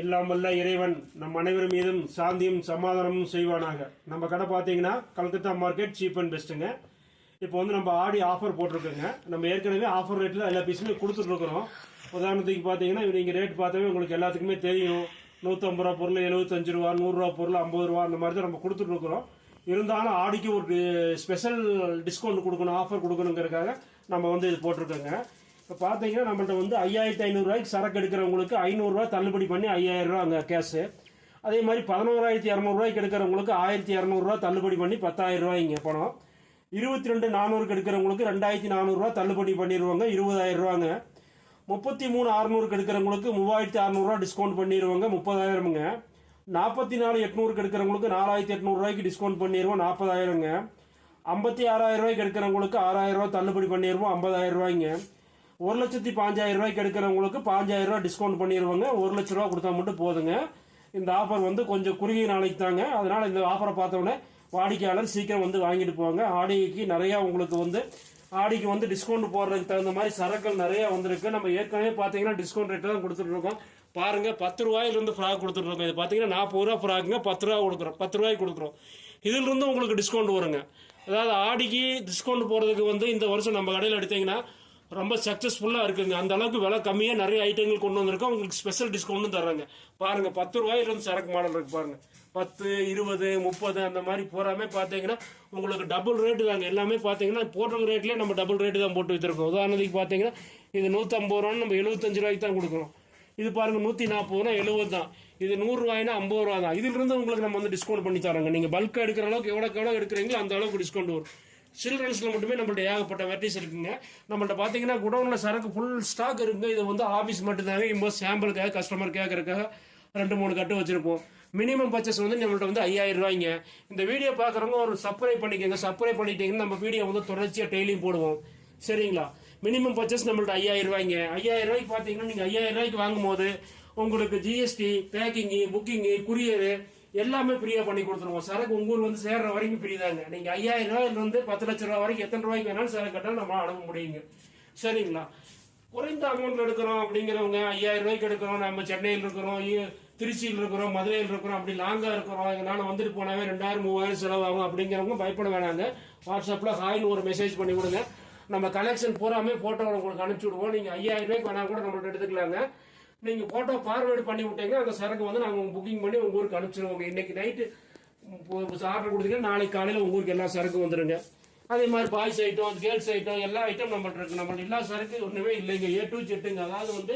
எல்லாம் வல்ல இறைவன் நம் அனைவர் மீதும் சாந்தியும் சமாதானமும் செய்வானாக. நம்ம கடை பார்த்தீங்கன்னா கல்கத்தா மார்க்கெட் சீப் அண்ட் பெஸ்ட்டுங்க இப்போ வந்து நம்ம ஆடி ஆஃபர் போட்டிருக்கோங்க. நம்ம ஏற்கனவே ஆஃபர் ரேட்டில் எல்லா பீஸுமே கொடுத்துட்ருக்குறோம் உதாரணத்துக்கு பார்த்தீங்கன்னா நீங்கள் ரேட் பார்த்தாவே உங்களுக்கு எல்லாத்துக்குமே தெரியும். நூற்றம்பது ரூபா பொருள் எழுபத்தஞ்சு ரூபா நூறுரூவா பொருள் ஐம்பது ரூபா அந்த மாதிரி தான் நம்ம கொடுத்துட்ருக்குறோம் இருந்தாலும் ஆடிக்கு ஒரு ஸ்பெஷல் டிஸ்கவுண்ட் கொடுக்கணும் ஆஃபர் கொடுக்கணுங்கிறதுக்காக நம்ம வந்து இது போட்டிருக்கோங்க. இப்போ பார்த்தீங்கன்னா நம்மள்ட்ட வந்து ஐயாயிரத்தி ஐநூறுரூவாய்க்கு சரக்கு எடுக்கிறவங்களுக்கு ஐநூறுரூவா தள்ளுபடி பண்ணி ஐயாயிரம் அங்கே கேஷு அதே மாதிரி பதினோராயிரத்தி இரநூறுவாய்க்கு எடுக்கிறவங்களுக்கு ஆயிரத்தி இரநூறுவா தள்ளுபடி பண்ணி பத்தாயிரரூவா ரூபாய்ங்க பணம் இருபத்தி ரெண்டு நானூறுக்கு எடுக்கிறவங்களுக்கு ரெண்டாயிரத்தி நானூறுரூவா தள்ளுபடி பண்ணிடுவாங்க இருபதாயிரம் ரூபாங்க முப்பத்தி மூணு அறநூறுக்கு எடுக்கிறவங்களுக்கு மூவாயிரத்தி அறநூறுவா டிஸ்கவுண்ட் பண்ணிடுவாங்க முப்பதாயிரமுங்க. நாற்பத்தி நாலு எட்நூறுக்கு எடுக்கிறவங்களுக்கு நாலாயிரத்தி எட்நூறுரூவாய்க்கு டிஸ்கவுண்ட் பண்ணிடுவோம் நாற்பதாயிரங்க ஐம்பத்தி ஆறாயிரம் ரூபாய்க்கு எடுக்கிறவங்களுக்கு ஆறாயிரம் ரூபாய் தள்ளுபடி பண்ணிடுவோம் ஐம்பதாயிரம் ரூபாய்ங்க. ஒரு லட்சத்தி பாஞ்சாயிரம் ரூபாய்க்கு எடுக்கிறவங்களுக்கு பாஞ்சாயிரம் ரூபாய் டிஸ்கவுண்ட் பண்ணிடுவாங்க. ஒரு லட்ச ரூபா கொடுத்தா மட்டும் போதுங்க. இந்த ஆஃபர் வந்து கொஞ்சம் குறுகிய நாளைக்கு தாங்க. அதனால இந்த ஆஃபரை பார்த்தோன்னே வாடிக்கையாளர் சீக்கிரம் வந்து வாங்கிட்டு போவாங்க. ஆடிக்கு நிறையா உங்களுக்கு வந்து ஆடிக்கு வந்து டிஸ்கவுண்ட் போடுறதுக்கு தகுந்த மாதிரி சரக்குகள் நிறையா வந்திருக்கு. நம்ம ஏற்கனவே பார்த்தீங்கன்னா டிஸ்கவுண்ட் ரேட்டு தான் கொடுத்துட்ருக்கோம். பாருங்கள் பாருங்க பத்து ரூபாயிலிருந்து ஃப்ராக் கொடுத்துட்ருக்கோம். இது பார்த்தீங்கன்னா நாற்பது ரூபா ஃப்ராக்குங்க பத்து ரூபா கொடுக்குறோம். பத்து ரூபாய்க்கு கொடுக்குறோம். இதிலிருந்து உங்களுக்கு டிஸ்கவுண்ட் வருங்க. அதாவது ஆடிக்கு டிஸ்கவுண்ட் போடுறதுக்கு வந்து இந்த வருஷம் நம்ம கடையில் எடுத்தீங்கன்னா ரொம்ப சக்ஸஸ்ஃபுல்லாக இருக்குங்க. அந்த அளவுக்கு விலை கம்மியாக நிறைய ஐட்டங்கள் கொண்டு வந்திருக்கோம். உங்களுக்கு ஸ்பெஷல் டிஸ்கவுண்ட்டும் தர்றாங்க. பாருங்கள் பத்து ரூபாயிலிருந்து சரக்கு மாடல் இருக்கு பாருங்கள் பத்து இருபது முப்பது அந்த மாதிரி போகிறாமே பார்த்தீங்கன்னா உங்களுக்கு டபுள் ரேட்டு தாங்க. எல்லாமே பார்த்தீங்கன்னா போட்டிருக்க ரேட்லேயே நம்ம டபுள் ரேட்டு தான் போட்டு வச்சுருக்கோம். உதாரணத்துக்கு பார்த்தீங்கன்னா இது நூற்றம்பது ரூபான்னு நம்ம எழுபத்தஞ்சு ரூபாய்க்கு தான் கொடுக்குறோம். இது பாருங்க நூற்றி நாற்பது ரூபா எழுபது தான். இது நூறுரூவாயினா ஐம்பது ரூபா தான். இதிலிருந்து உங்களுக்கு நம்ம வந்து டிஸ்கவுண்ட் பண்ணி தரோங்க நீங்கள் பல்க் எடுக்கிற அளவுக்கு எவ்வளோக்கு எவ்வளோ எடுக்கிறீங்களோ அந்த அளவுக்கு டிஸ்கவுண்ட் வரும். சில்ட்ரன்ஸில் மட்டுமே நம்மள்ட்ட ஏகப்பட்ட வெரைட்டிஸ் இருக்குங்க. நம்மள்ட்ட பார்த்தீங்கன்னா குடோனில் சரக்கு ஃபுல் ஸ்டாக் இருக்குங்க. இது வந்து ஆஃபீஸ் மட்டும்தாங்க. இப்போ சாம்பிளுக்காக கஸ்டமர் கேட்கறதுக்காக ரெண்டு மூணு கட்டு வச்சுருப்போம். மினிமம் பர்ச்சேஸ் வந்து நம்மள்ட்ட வந்து ஐயாயிரம் ரூபாய்ங்க. இந்த வீடியோ பார்க்குறவங்க ஒரு சப்ஸ்கிரைப் பண்ணிக்கோங்க. சப்ஸ்கிரைப் பண்ணிட்டீங்கன்னா நம்ம வீடியோ வந்து தொடர்ச்சியாக டெய்லியும் போடுவோம். சரிங்களா? மினிமம் பர்ச்சேஸ் நம்மள்ட்ட ஐயாயிரம் ரூபாய்ங்க. ஐயாயிரம் ரூபாய்க்கு பார்த்தீங்கன்னா நீங்கள் ஐயாயிரம் ரூபாய்க்கு வாங்கும்போது உங்களுக்கு ஜிஎஸ்டி பேக்கிங்கு புக்கிங்கு குரியரு எல்லாமே ஃப்ரீயா பண்ணி கொடுத்துருவோம். சரக்கு உங்க ஊர் வந்து சேர்ற வரைக்கும் ஃப்ரீ தாங்க. நீங்க ஐயாயிரம் ரூபாயில இருந்து பத்து லட்ச ரூபாய் வரைக்கும் எத்தனை ரூபாய்க்கு வேணாலும் சரக்கு கட்டாலும் நம்ம அனுப்ப முடியுங்க. சரிங்களா? குறைந்த அமௌண்ட்ல எடுக்கிறோம் அப்படிங்கிறவங்க ஐயாயிரம் ரூபாய்க்கு எடுக்கிறோம். நம்ம சென்னையில் இருக்கிறோம் திருச்சியில் இருக்கிறோம் மதுரையில் இருக்கிறோம் அப்படி லாங்காக இருக்கிறோம். எங்களால் வந்துட்டு போனாவே ரெண்டாயிரம் மூவாயிரம் செலவாகும் அப்படிங்கிறவங்க பயப்பட வேணாங்க. வாட்ஸ்அப்பில் ஹாய்னு ஒரு மெசேஜ் பண்ணி கொடுங்க நம்ம கலெக்ஷன் பூராமே ஃபோட்டோ உங்களுக்கு அனுப்பிச்சி விடுவோம். நீங்கள் ஐயாயிரம் ரூபாய்க்கு வேணால் கூட நம்மள்ட்ட எடுத்துக்கலாங்க. நீங்க போட்டோ ஃபார்வேர்டு பண்ணி விட்டீங்கன்னா அந்த சரக்கு வந்து நாங்க புக்கிங் பண்ணி உங்க ஊருக்கு அனுப்பிச்சிருவோம். இன்னைக்கு நைட்டு ஆர்டர் கொடுத்தீங்கன்னா நாளைக்கு காலையில உங்க ஊருக்கு எல்லா சரக்கும் வந்துருங்க. அதே மாதிரி பாய்ஸ் ஐட்டம் கேர்ள்ஸ் ஐட்டம் எல்லா ஐட்டம் நம்மள்ட்ட இருக்கு. நம்மள்ட்ட எல்லா சரக்கு ஒண்ணுமே இல்லைங்க. ஏ டு செட்டுங்க அதாவது வந்து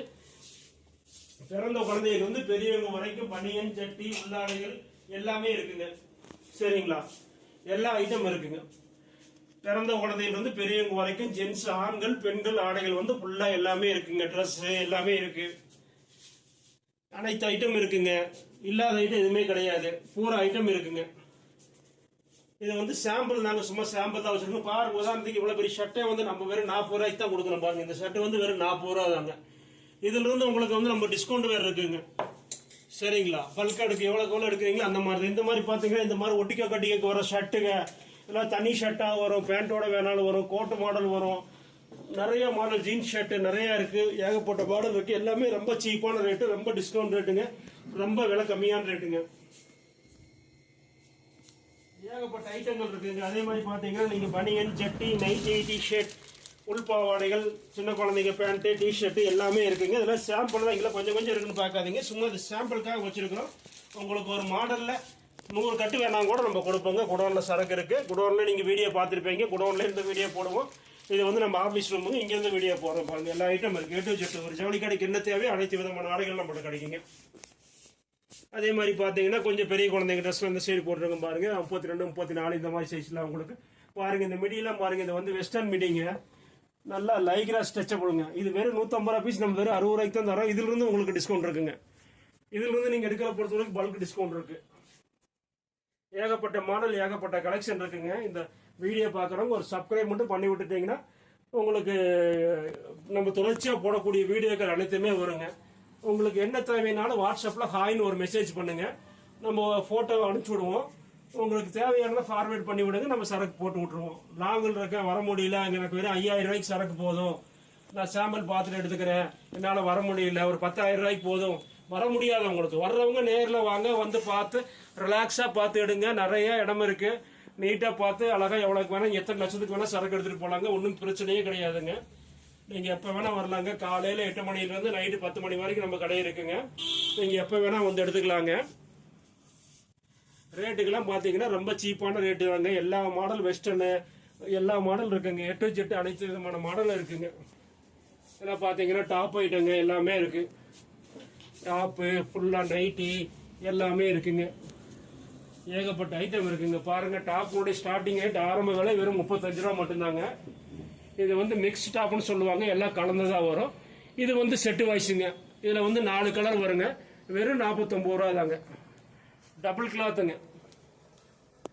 பிறந்த குழந்தைகள் வந்து பெரியவங்க வரைக்கும் பனியன் சட்டி உள்ளாடைகள் எல்லாமே இருக்குங்க. சரிங்களா? எல்லா ஐட்டம் இருக்குங்க. பிறந்த குழந்தைகள் வந்து பெரியவங்க வரைக்கும் ஜென்ஸ் ஆண்கள் பெண்கள் ஆடைகள் வந்து ஃபுல்லா எல்லாமே இருக்குங்க. ட்ரெஸ் எல்லாமே இருக்கு. அனைத்து ஐட்டம் இருக்குங்க. இல்லாத ஐட்டம் எதுவுமே கிடையாது. பூரா ஐட்டம் இருக்குங்க. இது வந்து சாம்பிள் நாங்கள் சும்மா சாம்பிள் தான் வச்சுருக்கோம். பாருங்க உதாரணத்துக்கு இவ்வளோ பெரிய ஷர்ட்டை வந்து நம்ம வெறும் நாற்பது ரூபாய்க்கு தான் கொடுக்குறோம் பாருங்க. இந்த ஷர்ட் வந்து வெறும் நாற்பது ரூபா தாங்க. இதுலேருந்து உங்களுக்கு வந்து நம்ம டிஸ்கவுண்ட் வேறு இருக்குங்க. சரிங்களா? பல்க் எடுக்க எவ்வளோ எவ்வளவு எடுக்கிறீங்களோ அந்த மாதிரி. தான். இந்த மாதிரி பார்த்தீங்கன்னா இந்த மாதிரி ஒட்டிக்க கட்டிக்க வர ஷர்ட்டுங்க இதெல்லாம் தனி ஷர்ட்டாக வரும். பேண்ட்டோட வேணாலும் வரும். கோட்டு மாடல் வரும். நிறைய மாடல் ஜீன்ஸ் ஷர்ட் நிறைய இருக்கு. ஏகப்பட்ட மாடல் இருக்கு. எல்லாமே ரொம்ப சீப்பான ரேட்டு ரொம்ப டிஸ்கவுண்ட் ரேட்டுங்க ரொம்ப விலை கம்மியான ரேட்டுங்க ஏகப்பட்ட ஐட்டங்கள் இருக்குங்க. அதே மாதிரி பார்த்தீங்கன்னா நீங்க பனியன் ஜட்டி நைட்டி டிஷர்ட் உள்பாவாடைகள் சின்ன குழந்தைங்க பேண்ட்டு டிஷர்ட்டு எல்லாமே இருக்குங்க. இதெல்லாம் சாம்பிள் தான். இங்கே கொஞ்சம் கொஞ்சம் இருக்குன்னு பார்க்காதீங்க. சும்மா இது சாம்பிளுக்காக வச்சிருக்கிறோம். உங்களுக்கு ஒரு மாடலில் நூறு கட்டு வேணாம் கூட நம்ம கொடுப்போங்க. குடோனில் சரக்கு இருக்குது குடோனில் நீங்கள் வீடியோ பார்த்துருப்பீங்க. குடோனில் இருந்து வீடியோ போடுவோம். இது வந்து நம்ம ஆஃபீஸ் ரூமுங்க இங்கேருந்து வெளியே போகிறோம் பாருங்கள் எல்லா ஐட்டம் இருக்குது எட்டு ஜெட்டு ஒரு ஜவுளி கடைக்கு என்ன தேவையோ அனைத்து விதமான ஆடைகள் நம்மளுக்கு கிடைக்குங்க. அதே மாதிரி பார்த்தீங்கன்னா கொஞ்சம் பெரிய குழந்தைங்க ட்ரெஸ்ஸில் இந்த சைடு போட்டுருங்க பாருங்கள் முப்பத்தி ரெண்டு முப்பத்தி நாலு இந்த மாதிரி சைஸ்லாம் உங்களுக்கு. பாருங்கள் இந்த மிடியெல்லாம் பாருங்கள் இது வந்து வெஸ்டர்ன் மிடிங்க நல்லா லைக்ரா ஸ்ட்ரெச்சபிளுங்க இது வெறும் நூற்றம்பது ரூபா பீஸ் நம்ம வெறும் அறுபது ரூபாய்க்கு தான் தரோம் இதுலேருந்து உங்களுக்கு டிஸ்கவுண்ட் இருக்குங்க. இதுலேருந்து நீங்கள் எடுக்கிற பொறுத்தவரைக்கும் பல்க் டிஸ்கவுண்ட் இருக்குது ஏகப்பட்ட மாடல் ஏகப்பட்ட கலெக்ஷன் இருக்குங்க. இந்த வீடியோ பார்க்குறவங்க ஒரு சப்ஸ்கிரைப் மட்டும் பண்ணி விட்டுட்டீங்கன்னா உங்களுக்கு நம்ம தொடர்ச்சியாக போடக்கூடிய வீடியோக்கள் அனைத்துமே வருங்க. உங்களுக்கு என்ன தேவைனாலும் வாட்ஸ்அப்பில் ஹாய்னு ஒரு மெசேஜ் பண்ணுங்க. நம்ம ஃபோட்டோ அனுப்பிச்சி விடுவோம். உங்களுக்கு தேவையானதை ஃபார்வேர்ட் பண்ணி விடுங்க. நம்ம சரக்கு போட்டு விட்ருவோம் லாங்கில் இருக்கேன் வர முடியல எனக்கு வெறும் ஐயாயிரம் ரூபாய்க்கு சரக்கு போதும். நான் சாம்பிள் பார்த்துட்டு எடுத்துக்கிறேன். என்னால் வர முடியல. ஒரு பத்தாயிரம் ரூபாய்க்கு போதும். வர முடியாதவங்களுக்கு வர்றவங்க நேரில் வாங்க வந்து பார்த்து ரிலாக்ஸாக பார்த்து எடுங்க. நிறைய இடம் இருக்குது நீட்டாக பார்த்து அழகாக எவ்வளோக்கு வேணால் எத்தனை லட்சத்துக்கு வேணால் சரக்கு எடுத்துகிட்டு போகலாங்க ஒன்றும் பிரச்சனையே கிடையாதுங்க. நீங்கள் எப்போ வேணால் வரலாங்க. காலையில் எட்டு மணிலேருந்து நைட்டு பத்து மணி வரைக்கும் நம்ம கடை இருக்குங்க. நீங்கள் எப்போ வேணால் வந்து எடுத்துக்கலாங்க. ரேட்டுக்கெல்லாம் பார்த்தீங்கன்னா ரொம்ப சீப்பான ரேட்டு தாங்க. எல்லா மாடல் வெஸ்டர்னு எல்லா மாடல் இருக்குங்க. எட்டு ஜெட்டு அனைத்து விதமான மாடலும் இருக்குங்க. இதெல்லாம் பார்த்தீங்கன்னா டாப் ஐட்டங்க எல்லாமே இருக்குது டாப்பு ஃபுல்லாக நைட்டி எல்லாமே இருக்குங்க. ஏகப்பட்ட ஐட்டம் இருக்குங்க. பாருங்க டாப்புடைய ஸ்டார்டிங் ரேட் ஆரம்ப விலை வெறும் முப்பத்தஞ்சு ரூபா மட்டும்தாங்க. இது வந்து மிக்ஸ் டாப்னு சொல்லுவாங்க. எல்லாம் கலந்ததாக வரும். இது வந்து செட்டு வாய்ஸுங்க இதில் வந்து நாலு கலர் வருங்க. வெறும் நாற்பத்தொம்பது ரூபா தாங்க. டபுள் கிளாத்துங்க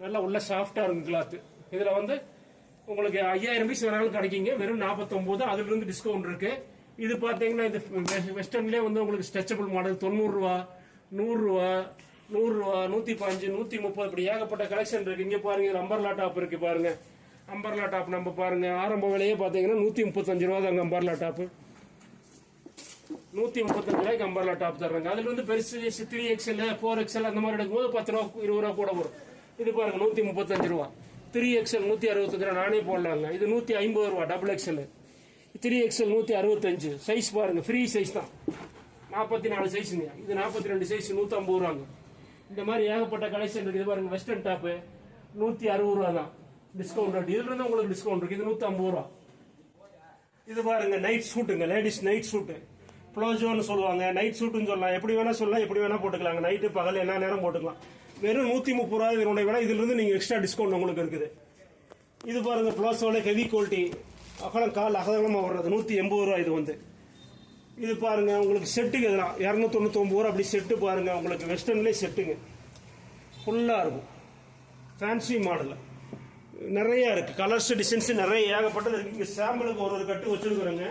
நல்லா உள்ள சாஃப்டாக இருக்கும் கிளாத்து இதில் வந்து உங்களுக்கு ஐயாயிரம் பீஸ் வேணாலும் கிடைக்குங்க. வெறும் நாற்பத்தொம்போது அதுலேருந்து டிஸ்கவுண்ட் இருக்குது இது பார்த்தீங்கன்னா இது வெஸ்டர்ன்லேயே வந்து உங்களுக்கு ஸ்ட்ரெச்சபிள் மாடல் தொண்ணூறுரூவா நூறுரூவா நூறுரூவா நூற்றி பாஞ்சு நூற்றி முப்பது இப்படி ஏகப்பட்ட கலெக்ஷன் இருக்குது இங்கே பாருங்கள் அம்பர்லா டாப் இருக்குது பாருங்கள் அம்பர்லா டாப் நம்ம பாருங்க. ஆரம்ப விலையே பார்த்தீங்கன்னா நூற்றி முப்பத்தஞ்சு ரூபா தாங்க அம்பர்லா டாப்பு நூற்றி முப்பத்தஞ்சு ரூபாய்க்கு அம்பர்லா டாப் தர்றாங்க. அதில் வந்து பெருசு த்ரீ எக்ஸ்எல் ஃபோர் எக்ஸ்எல் அந்த மாதிரி எடுக்கும்போது பத்து ரூபா இருபது ரூபா கூட வரும். இது பாருங்க நூற்றி முப்பத்தஞ்சு ரூபா த்ரீ எக்ஸ்எல் நூற்றி அறுபத்தஞ்சு ரூபா நானே போடலாங்க. இது நூற்றி ஐம்பது ரூபா டபுள் எக்ஸ்எல் த்ரீ எக்ஸ்எல் நூற்றி அறுபத்தஞ்சு. சைஸ் பாருங்க ஃப்ரீ சைஸ் தான். நாற்பத்தி நாலு சைஸுங்க இது நாற்பத்தி ரெண்டு சைஸ் நூற்றம்பது ரூபாங்க. இந்த மாதிரி ஏகப்பட்ட கலெக்ஷன் இருக்குது இது பாருங்க வெஸ்டர்ன் டாப்பு நூற்றி அறுபது ரூபா தான். டிஸ்கவுண்ட் ரேட் இதுல இருந்து உங்களுக்கு டிஸ்கவுண்ட் இருக்கு. இது நூற்றம்பது ரூபா. இது பாருங்க நைட் சூட்டுங்க லேடிஸ் நைட் சூட்டு ப்ளோஜோன்னு சொல்லுவாங்க. நைட் சூட்டுன்னு சொல்லலாம். எப்படி வேணா சொல்லலாம் எப்படி வேணா போட்டுக்கலாங்க. நைட்டு பகல் எல்லா நேரம் போட்டுக்கலாம். வெறும் நூற்றி முப்பது ரூபா இதனுடைய வேணா இதுலேருந்து நீங்கள் எக்ஸ்ட்ரா டிஸ்கவுண்ட் உங்களுக்கு இருக்குது. இது பாருங்க ப்ளோஸோட ஹெவி குவாலிட்டி அகலம் கால் அகலமா வர்றது. நூற்றி எண்பது ரூபா இது வந்து. இது பாருங்க உங்களுக்கு செட்டுக்கு இதெல்லாம். இரநூத்தொண்ணூத்தொம்பது ரூபா அப்படி செட்டு பாருங்க. உங்களுக்கு வெஸ்டர்ன்லேயே செட்டுங்க. ஃபுல்லாக இருக்கும். ஃபேன்சி மாடலில் நிறையா இருக்குது கலர்ஸ் டிசைன்ஸ் நிறைய ஏகப்பட்டது இருக்குது இங்கே சாம்பிளுக்கு ஒரு ஒரு கட்டு வச்சிருக்கிறோங்க.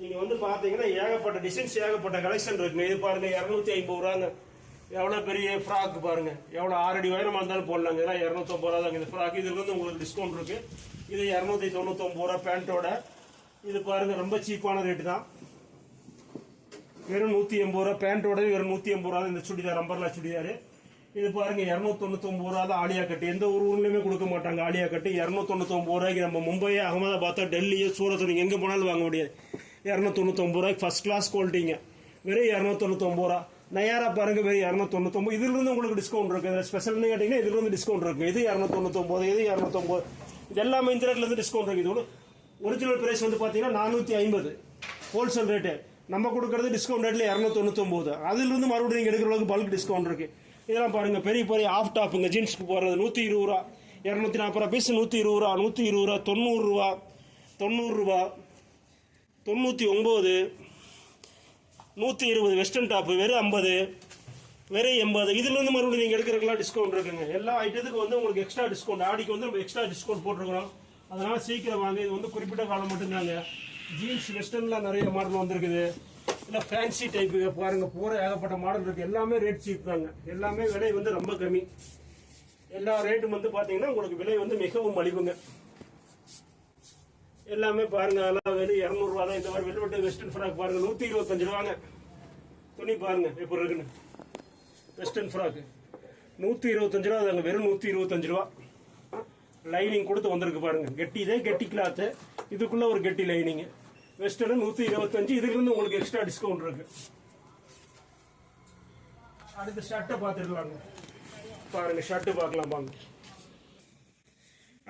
நீங்கள் வந்து பார்த்தீங்கன்னா ஏகப்பட்ட டிசைன்ஸ் ஏகப்பட்ட கலெக்ஷன் இருக்குங்க. இது பாருங்கள் இரநூத்தி ஐம்பது ரூபாங்க. எவ்வளோ பெரிய ஃப்ராக் பாருங்க. எவ்வளோ ஆறடி உயரமாக இருந்தாலும் போடலாங்க. ஏன்னா இரநூத்தொம்பது ரூபா தாங்க இந்த ஃப்ராக் இதில் வந்து உங்களுக்கு டிஸ்கவுண்ட் இருக்குது இது இரநூத்தி தொண்ணூத்தொம்பது ரூபா பேண்ட்டோட. இது பாருங்க ரொம்ப சீப்பான ரேட்டு தான். வெறும் நூத்தி எண்பது ரூபா பேண்ட்டோட வெறும் நூத்தி எண்பது ரூபா தான் இந்த சுடிதார் அம்பர்லா சுடிதார். இது பாருங்க இரநூத்தொண்ணூத்தொம்பது ரூபா தான் ஆலியா கட்டு. எந்த ஒரு ஊர்லயுமே கொடுக்க மாட்டாங்க ஆலியா கட்டு. இரநூத்தொண்ணூத்தொம்பது ரூபாய்க்கு நம்ம மும்பை அகமதாபாத்தா டெல்லியோ சூரத் நீங்க எங்க போனாலும் வாங்க முடியாது. இரநூத்தொண்ணூத்தொம்பது ரூபாய்க்கு ஃபர்ஸ்ட் கிளாஸ் குவாலிட்டிங்க வெறும் இரநூத்தொண்ணூத்தொம்பது ரூபா. நயாரா பாருங்க வெறும் இரநூத்தொண்ணூத்தொம்பது இதுல இருந்து உங்களுக்கு டிஸ்கவுண்ட் இருக்கு. இதுல ஸ்பெஷல்னு கேட்டீங்கன்னா இதுல இருந்து டிஸ்கவுண்ட் இருக்கு. இது இரநூத்தொண்ணூத்தொம்பது இது இரநூத்தொம்பது. இது எல்லாமே இந்த ரேட்லேருந்து டிஸ்கவுண்ட் இருக்குது ஒரிஜினல் ப்ரைஸ் வந்து பார்த்தீங்கன்னா நானூற்றி ஐம்பது. ஹோல்சேல் ரேட்டு நம்ம கொடுக்கறது டிஸ்கவுண்ட் ரேட்டில் இரநூத்தொண்ணூத்தொம்போது. அதுலேருந்து மறுபடியும் நீங்கள் எடுக்கிற அளவுக்கு பல்க் டிஸ்கவுண்ட் இருக்குது இதெல்லாம் பாருங்கள் பெரிய பெரிய ஆஃப் டாப்புங்க ஜீன்ஸ்க்கு போடுறது நூற்றி இருபது ரூபா. இரநூத்தி நாற்பது ரூபா. பீஸ் நூற்றி இருபது ரூபா நூற்றி இருபது ரூபா தொண்ணூறுரூவா தொண்ணூறுரூவா தொண்ணூற்றி ஒம்பது நூற்றி இருபது வெஸ்டர்ன் டாப்பு வெறும் ஐம்பது. வெறும் எண்பது. இதுலேருந்து மறுபடியும் நீங்கள் எடுக்கிறதுக்குலாம் டிஸ்கவுண்ட் இருக்குங்க. எல்லா ஐட்டத்துக்கும் வந்து உங்களுக்கு எக்ஸ்ட்ரா டிஸ்கவுண்ட் ஆடிக்கு வந்து நம்ம எக்ஸ்ட்ரா டிஸ்கவுண்ட் போட்டிருக்கிறோம். அதனால் சீக்கிரம் வாங்க. இது வந்து குறிப்பிட்ட காலம் மட்டும்தாங்க. ஜீன்ஸ் வெஸ்டர்ன்ல நிறைய மாடல் வந்திருக்குது. இல்லை ஃபேன்சி டைப்பு பாருங்கள் பூரா ஏகப்பட்ட மாடல் இருக்குது எல்லாமே ரேட் சீப் தாங்க. எல்லாமே விலை வந்து ரொம்ப கம்மி. எல்லா ரேட்டும் வந்து பார்த்தீங்கன்னா உங்களுக்கு விலை வந்து மிகவும் மலிவுங்க. எல்லாமே பாருங்க. அதெல்லாம் வெறும் இரநூறுவா தான் இந்த மாதிரி வெல்வெட்டு வெஸ்டர்ன் ஃப்ராக் பாருங்க. நூற்றி இருபத்தஞ்சு ரூபாங்க. துணி பாருங்க. எப்படி இருக்குன்னு. வெஸ்டர்ன் ஃப்ராக் நூற்றி இருபத்தஞ்சு ரூபா அதுங்க வெறும் நூற்றி இருபத்தஞ்சு ரூபா. லைனிங் கொடுத்து வந்திருக்கு பாருங்க. கெட்டி இதே கெட்டி கிளாத்து இதுக்குள்ள ஒரு கெட்டி லைனிங் வெஸ்டர்னு நூற்றி இருபத்தஞ்சு இதுலேருந்து உங்களுக்கு எக்ஸ்ட்ரா டிஸ்கவுண்ட் இருக்கு. அடுத்து ஷர்ட்டை பார்த்துருக்கலாங்க பாருங்க ஷர்ட்டு பார்க்கலாம் பாருங்க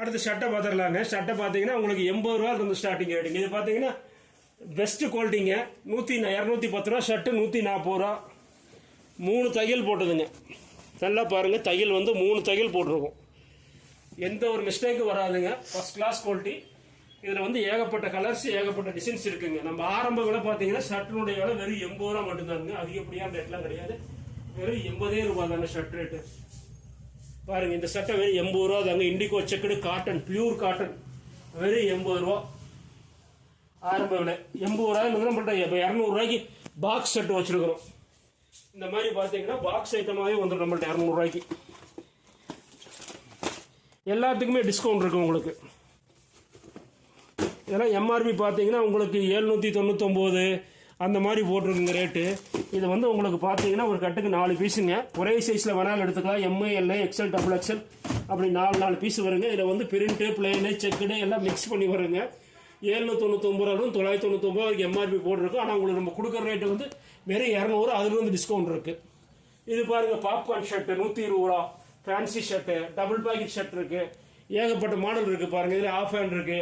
அடுத்து ஷர்ட்டை பார்த்துடலாங்க. ஷர்ட்டை பார்த்தீங்கன்னா உங்களுக்கு எண்பது ரூபா இருந்து ஸ்டார்டிங் ரேட்டிங் இது பார்த்தீங்கன்னா பெஸ்ட் குவாலிட்டிங்க நூற்றி இரநூத்தி பத்து ரூபா ஷர்ட்டு நூற்றி நாற்பது ரூபா. மூணு தையல் போட்டதுங்க. நல்லா பாருங்கள் தையல் வந்து மூணு தையல் போட்டிருக்கும். எந்த ஒரு மிஸ்டேக்கும் வராதுங்க. ஃபர்ஸ்ட் கிளாஸ் குவாலிட்டி இதில் வந்து ஏகப்பட்ட கலர்ஸ் ஏகப்பட்ட டிசைன்ஸ் இருக்குங்க. நம்ம ஆரம்ப விலை பார்த்தீங்கன்னா ஷர்ட்டினுடைய விலை வெறும் எண்பது ரூபா மட்டும்தானுங்க அதிகப்படியான ரேட்லாம் கிடையாது. வெறும் எண்பதே ரூபா தாங்க ஷர்ட் ரேட்டு பாருங்க இந்த சட்டை வெறும் எண்பது ரூபா தாங்க. Indigo checked cotton pure cotton வெறும் எண்பது ரூபா. ஆரம்ப விலை எண்பது ரூபாய் நம்மள்கிட்ட இப்போ இரநூறுவாய்க்கு பாக்ஸ் செட் வச்சுருக்குறோம். இந்த மாதிரி பார்த்தீங்கன்னா பாக்ஸ் ஐட்டமாகவே வந்துடும் நம்மள்ட்ட இரநூறுவாய்க்கு. எல்லாத்துக்குமே டிஸ்கவுண்ட் இருக்கும் உங்களுக்கு. இதெல்லாம் எம்ஆர்பி பார்த்தீங்கன்னா உங்களுக்கு எழுநூற்றி தொண்ணூத்தொம்போது அந்த மாதிரி போட்டிருக்குங்க ரேட்டு இது வந்து உங்களுக்கு பார்த்தீங்கன்னா ஒரு கட்டுக்கு நாலு பீஸுங்க ஒரே சைஸில் வேணாலும் எடுத்துக்கலாம். M L XL double XL அப்படி நாலு நாலு பீஸ் வருங்க. இதில் வந்து பிரிண்ட்டு பிளேனு செக்குனு எல்லாம் மிக்ஸ் பண்ணி வருங்க. ஏழ்நூத்தி தொண்ணூத்தொம்பது ரூபாயும் தொள்ளாயிரத்தி தொண்ணூத்தொம்பது வரைக்கும் எம்ஆர்பி போட்டிருக்கோம். ஆனால் உங்களுக்கு நம்ம கொடுக்குற ரேட்டு வந்து வெறும் இரநூறு அதுலேருந்து டிஸ்கவுண்ட் இருக்கு. இது பாருங்க பாப்கார்ன் ஷர்ட்டு நூற்றி இருபது ரூபா fancy shirt double pocket shirt இருக்கு. ஏகப்பட்ட மாடல் இருக்கு பாருங்க இதில் ஆஃப் ஹேண்ட் இருக்கு.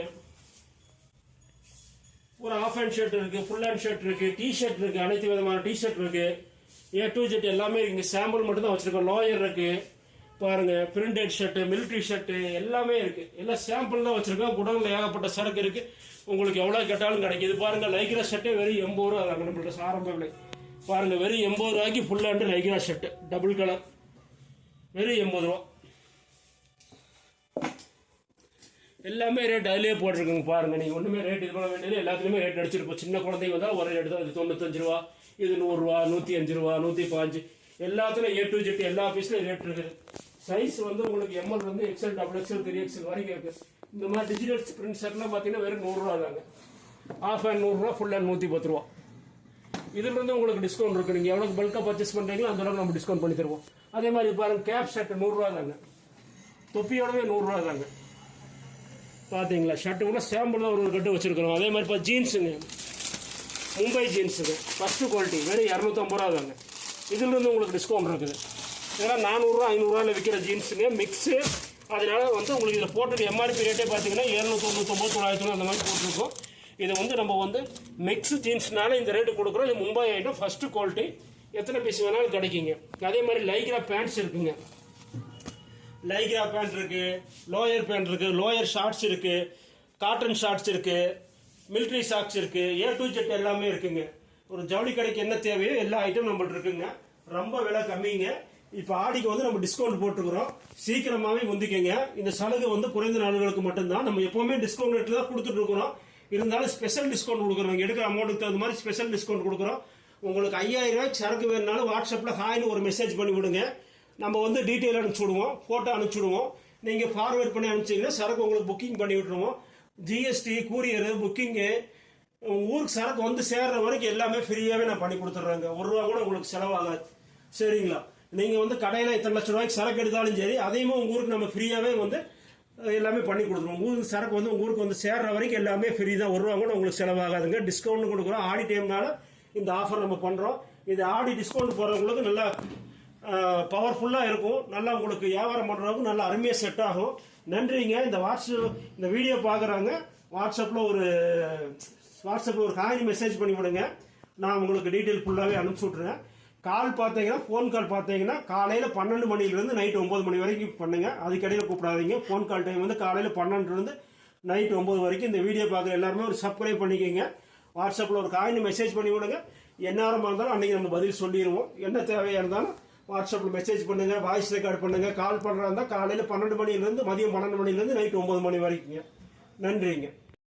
ஒரு ஆஃப் ஹேண்ட் ஷர்ட் இருக்கு ஃபுல் ஹேண்ட் ஷர்ட் இருக்கு டி ஷர்ட் இருக்கு அனைத்து விதமான டி ஷர்ட் இருக்கு. ஏ டூ ஜெட் எல்லாமே இருக்கு சாம்பிள் மட்டும் தான் வச்சிருக்கோம். லோயர் இருக்கு. பாருங்க பிரிண்டட் ஷர்ட் மிலிட்ரி ஷர்ட் எல்லாமே இருக்கு. எல்லாம் சாம்பிள் தான் வச்சிருக்கோம். குடோன்ல ஏகப்பட்ட சரக்கு இருக்கு. உங்களுக்கு எவ்வளவு கேட்டாலும் கிடைக்குது பாருங்க லைக்கிற ஷர்ட்டே வெறும் எண்பது ரூபா நம்மள்ட்ட ஆரம்ப விலை பாருங்க வெறும் எண்பது ரூபாய்க்கு full hand Lycra shirt double colour வெறும் எண்பது ரூபா. எல்லாமே ரேட் அதிலே போட்டிருக்குங்க பாருங்க. நீங்கள் ஒன்றுமே ரேட் இது பண்ண வேண்டியது எல்லாத்துலேயுமே ரேட் அடிச்சிருப்போம் சின்ன குழந்தைங்க வந்தால் ஒரு ரேட் தான். இது தொண்ணூத்தஞ்சு ரூபா இது நூறுரூவா நூற்றி அஞ்சு ரூபா நூற்றி பாஞ்சு எல்லாத்துலையும் ஏ டு ஜெட் எல்லா பீஸ்லையும் ரேட் இருக்குது. சைஸ் வந்து உங்களுக்கு எம்எல் வந்து XL double XL three XL வரைக்கும் இருக்குது இந்த மாதிரி டிஜிட்டல் பிரிண்ட் ஷர்ட்லாம் பார்த்தீங்கன்னா வெறும் நூறுரூவா தாங்க. ஆஃப் ஹேண்ட் நூறுரூவா ஃபுல் ஹேண்ட் நூற்றி பத்து ரூபா. இதுல இருந்து உங்களுக்கு டிஸ்கவுண்ட் இருக்கு. நீங்க எவ்வளவு பல்கா பர்ச்சேஸ் பண்றீங்களோ அந்த அளவுக்கு நம்ம டிஸ்கவுண்ட் பண்ணி தருவோம். அதே மாதிரி பாருங்க கேப் ஷர்ட் நூறுரூவா தாங்க. தொப்பியோடவே நூறுரூவா தாங்க. பாத்தீங்களா? ஷர்ட்டு கூட சாம்பிள் தான் ஒரு கட்டு வச்சிருக்கிறோம். அதே மாதிரி இப்போ ஜீன்ஸுங்க மும்பை ஜீன்ஸுங்க ஃபஸ்ட்டு குவாலிட்டி வெறும் இரநூத்தம்பது ரூபா தாங்க. இதுல இருந்து உங்களுக்கு டிஸ்கவுண்ட் இருக்குது. ஏன்னா நானூறுரூவா ஐநூறுரூவாயில் விற்கிற ஜீன்ஸுங்க மிக்ஸு அதனால வந்து உங்களுக்கு இதில் போட்டுட்டு எம்ஆர்பி ரேட்டே பார்த்தீங்கன்னா எழுநூத்தி தொண்ணூத்தொம்பது தொள்ளாயிரத்தி அந்த மாதிரி போட்டிருக்கோம். இது வந்து நம்ம வந்து மிக்ஸ் ஜீன்ஸ்னால இந்த ரேட்டு கொடுக்குறோம். இது மும்பை ஐட்டம் ஃபஸ்ட்டு குவாலிட்டி எத்தனை பீஸ் வேணாலும் கிடைக்குங்க. அதே மாதிரி லைக்ரா பேண்ட்ஸ் இருக்குங்க. லைக்ரா பேண்ட் இருக்கு லோயர் பேண்ட் இருக்கு லோயர் ஷார்ட்ஸ் இருக்கு காட்டன் ஷார்ட்ஸ் இருக்கு மிலிட்ரி ஷார்ட்ஸ் இருக்கு ஏ டூ ஜெட் எல்லாமே இருக்குங்க. ஒரு ஜவுளி கடைக்கு என்ன தேவையோ எல்லா ஐட்டம் நம்மள்ட்ட இருக்குங்க. ரொம்ப விலை கம்மிங்க. இப்போ ஆடிக்கு வந்து நம்ம டிஸ்கவுண்ட் போட்டுக்கிறோம். சீக்கிரமாகவே வந்துக்கங்க. இந்த சலுகை வந்து குறைந்த நாடுகளுக்கு மட்டும்தான். நம்ம எப்போவுமே டிஸ்கவுண்ட் ரேட்டில் தான் கொடுத்துட்டு இருக்கிறோம். இருந்தாலும் ஸ்பெஷல் டிஸ்கவுண்ட் கொடுக்குறோம். எடுக்கிற அமௌண்ட்டுக்கு தகுந்த மாதிரி ஸ்பெஷல் டிஸ்கவுண்ட் கொடுக்குறோம். உங்களுக்கு ஐயாயிரம் ரூபாய் சரக்கு வேணுனாலும் வாட்ஸ்அப்பில் ஹாய்னு ஒரு மெசேஜ் பண்ணி விடுங்க. நம்ம வந்து டீட்டெயில் அனுப்பிச்சு விடுவோம் ஃபோட்டோ அனுப்பிச்சு விடுவோம் நீங்கள் ஃபார்வேர்ட் பண்ணி அனுப்பிச்சிங்கன்னா சரக்கு உங்களுக்கு புக்கிங் பண்ணி விட்டுருவோம். ஜிஎஸ்டி கூரியரு புக்கிங்கு ஊருக்கு சரக்கு வந்து சேர்ற வரைக்கும் எல்லாமே ஃப்ரீயாகவே நான் பண்ணி கொடுத்துட்றேங்க. ஒரு ரூபா கூட உங்களுக்கு செலவாகாது. சரிங்களா? நீங்கள் வந்து கடையில் இத்தனை லட்ச ரூபாய்க்கு சரக்கு எடுத்தாலும் சரி அதையுமே உங்கள் ஊருக்கு நம்ம ஃப்ரீயாகவே வந்து எல்லாமே பண்ணி கொடுத்துருவோம். ஊருக்கு சரக்கு வந்து உங்கள் ஊருக்கு வந்து சேர்ற வரைக்கும் எல்லாமே ஃப்ரீ தான். வருவாங்க கூட உங்களுக்கு செலவாகாதுங்க. டிஸ்கவுண்ட் கொடுக்குறோம். ஆடி டைம்னால இந்த ஆஃபர் நம்ம பண்ணுறோம் இது ஆடி டிஸ்கவுண்ட் போகிறவங்களுக்கு நல்லா பவர்ஃபுல்லாக இருக்கும். நல்லா உங்களுக்கு வியாபாரம் பண்ணுறவங்க நல்லா அருமையாக செட் ஆகும். நன்றிங்க. இந்த வாட்ஸ்அப் இந்த வீடியோ பார்க்குறாங்க வாட்ஸ்அப்பில் ஒரு வாட்ஸ்அப்பில் ஒரு காயின் மெசேஜ் பண்ணி விடுங்க நான் உங்களுக்கு டீட்டெயில் ஃபுல்லாகவே அனுப்பிச்சி விட்ருங்க கால் பார்த்தீங்கன்னா ஃபோன் கால் பார்த்தீங்கன்னா காலையில் பன்னெண்டு மணிலேருந்து நைட்டு ஒம்பது மணி வரைக்கும் பண்ணுங்கள் அதுக்கடையில் கூப்பிடாதீங்க. ஃபோன் கால் டைம் வந்து காலையில் பன்னெண்டுலேருந்து நைட் ஒம்பது வரைக்கும் இந்த வீடியோ பார்க்குற எல்லாருமே ஒரு சப்ஸ்கிரைப் பண்ணிக்கோங்க. வாட்ஸ்அப்பில் ஒரு காயின் மெசேஜ் பண்ணி விடுங்க. எந்நேரமாக இருந்தாலும் அன்றைக்கி நம்ம பதில் சொல்லிடுவோம் என்ன தேவையாக இருந்தாலும் வாட்ஸ்அப்பில் மெசேஜ் பண்ணுங்கள் வாய்ஸ் ரெக்கார்ட் பண்ணுங்கள் கால் பண்ணுறா இருந்தால் காலையில் பன்னெண்டு மணிலேருந்து மதியம் பன்னெண்டு மணிலேருந்து நைட் ஒம்பது மணி வரைக்குங்க. நன்றிங்க.